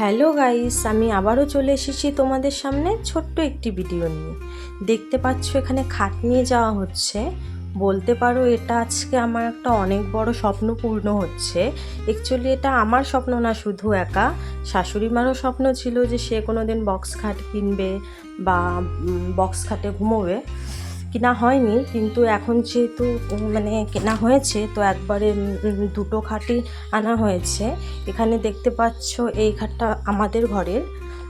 Hello guys, আমি আবারও চলে এসেছি তোমাদের সামনে ছোট্ট একটি ভিডিও নিয়ে। দেখতে পাচ্ছ এখানে খাট নিয়ে যাওয়া হচ্ছে। বলতে পারো এটা আজকে আমার একটা অনেক বড় স্বপ্ন পূর্ণ হচ্ছে। অ্যাকচুয়ালি এটা আমার স্বপ্ন না, শুধু একা। শাশুড়ি মারও স্বপ্ন ছিল যে সে কোনো দিন বক্স খাট কিনবে বা বক্স খাটে ঘুমোবে। কেনা হয়নি, কিন্তু এখন যেহেতু মানে কেনা হয়েছে, তো একবারে দুটো খাটই আনা হয়েছে। এখানে দেখতে পাচ্ছ এই খাটটা আমাদের ঘরের।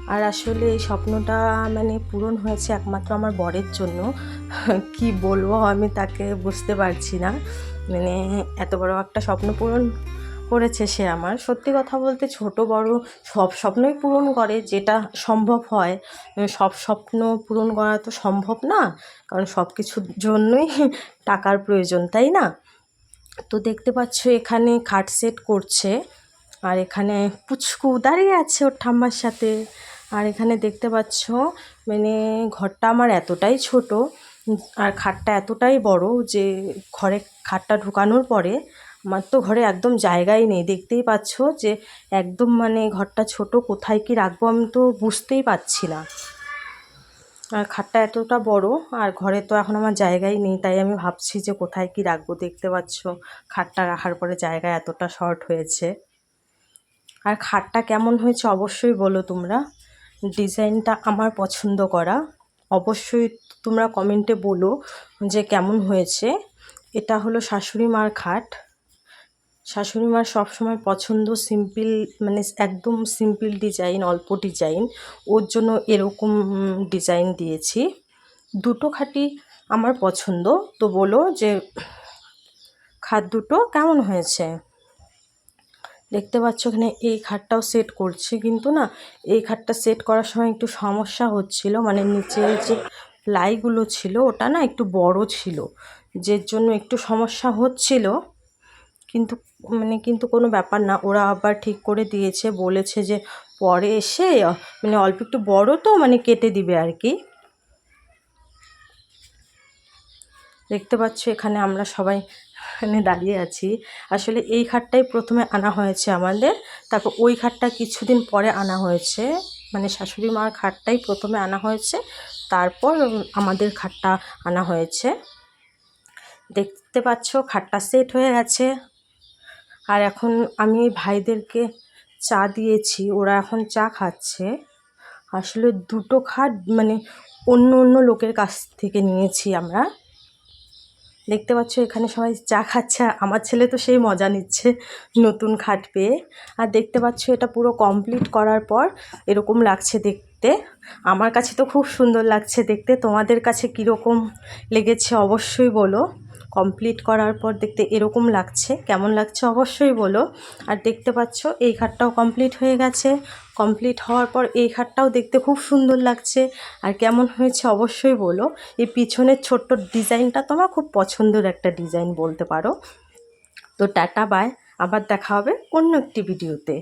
আর আসলে এই স্বপ্নটা মানে পূরণ হয়েছে একমাত্র আমার বরের জন্য। কি বলব, আমি তাকে বুঝতে পারছি না। মানে এত বড় একটা স্বপ্ন পূরণ করেছে সে আমার। সত্যি কথা বলতে ছোট, বড় সব স্বপ্নই পূরণ করে যেটা সম্ভব হয়। সব স্বপ্ন পূরণ করা তো সম্ভব না, কারণ সব কিছুর জন্যই টাকার প্রয়োজন, তাই না? তো দেখতে পাচ্ছ এখানে খাট সেট করছে, আর এখানে পুচকু দাঁড়িয়ে আছে ওর ঠাম্মার সাথে। আর এখানে দেখতে পাচ্ছ মানে ঘরটা আমার এতটাই ছোট, আর খাটটা এতটাই বড় যে ঘরে খাটটা ঢুকানোর পরে আমার তো ঘরে একদম জায়গাই নেই। দেখতেই পাচ্ছ যে একদম মানে ঘরটা ছোট, কোথায় কি রাখব আমি তো বুঝতেই পারছি না। আর খাটটা এতটা বড়, আর ঘরে তো এখন আমার জায়গাই নেই, তাই আমি ভাবছি যে কোথায় কি রাখব দেখতে পাচ্ছ। খাটটা রাখার পরে জায়গা এতটা শর্ট হয়েছে। আর খাটটা কেমন হয়েছে অবশ্যই বলো তোমরা। ডিজাইনটা আমার পছন্দ করা। অবশ্যই তোমরা কমেন্টে বলো যে কেমন হয়েছে। এটা হলো শাশুড়ি মার খাট। শাশুড়ি মার সবসময় পছন্দ সিম্পল মানে একদম সিম্পল ডিজাইন অল্প ডিজাইন ওর জন্য এরকম ডিজাইন দিয়েছি। দুটো খাটই আমার পছন্দ। তো বলো যে, খাট দুটো কেমন হয়েছে? দেখতে পাচ্ছ এখানে এই খাটটাও সেট করছি, কিন্তু না, এই খাটটা সেট করার সময় একটু সমস্যা হচ্ছিল। মানে নিচের যে প্লাইগুলো ছিল, ওটা না একটু বড় ছিল যে জন্য একটু সমস্যা হচ্ছিল। কিন্তু মানে কিন্তু কোনো ব্যাপার না। ওরা আবার ঠিক করে দিয়েছে, বলেছে যে পরে এসে মানে অল্প একটু বড় তো মানে কেটে দিবে আর কি। দেখতে পাচ্ছ এখানে আমরা সবাই এখানে দাঁড়িয়ে আছি। আসলে এই খাটটাই প্রথমে আনা হয়েছে আমাদের। তারপর ওই খাটটা কিছুদিন পরে আনা হয়েছে। মানে শাশুড়ি মার খাটটাই প্রথমে আনা হয়েছে। তারপর আমাদের খাটটা আনা হয়েছে। দেখতে পাচ্ছ খাটটা সেট হয়ে গেছে। আর এখন আমি ভাইদেরকে চা দিয়েছি, ওরা এখন চা খাচ্ছে। আসলে দুটো খাট মানে অন্য অন্য লোকের কাছ থেকে নিয়েছি আমরা। দেখতে পাচ্ছ এখানে সবাই চা খাচ্ছে আমার ছেলে তো সেই মজা নিচ্ছে নতুন খাট পেয়ে। আর দেখতে পাচ্ছ এটা পুরো কমপ্লিট করার পর এরকম লাগছে দেখতে। আমার কাছে তো খুব সুন্দর লাগছে দেখতে, তোমাদের কাছে কীরকম লেগেছে অবশ্যই বলো। কমপ্লিট করার পর দেখতে এরকম লাগছে। কেমন লাগছে অবশ্যই বলো। আর দেখতে পাচ্ছ, এই খাটটাও কমপ্লিট হয়ে গেছে। কমপ্লিট হওয়ার পর এই খাটটাও দেখতে খুব সুন্দর লাগছে। আর কেমন হয়েছে অবশ্যই বলো। এই পিছনের ছোট্ট ডিজাইনটা তোমার খুব পছন্দের একটা ডিজাইন বলতে পারো। তো টাটা বাই আবার দেখা হবে অন্য একটি ভিডিওতে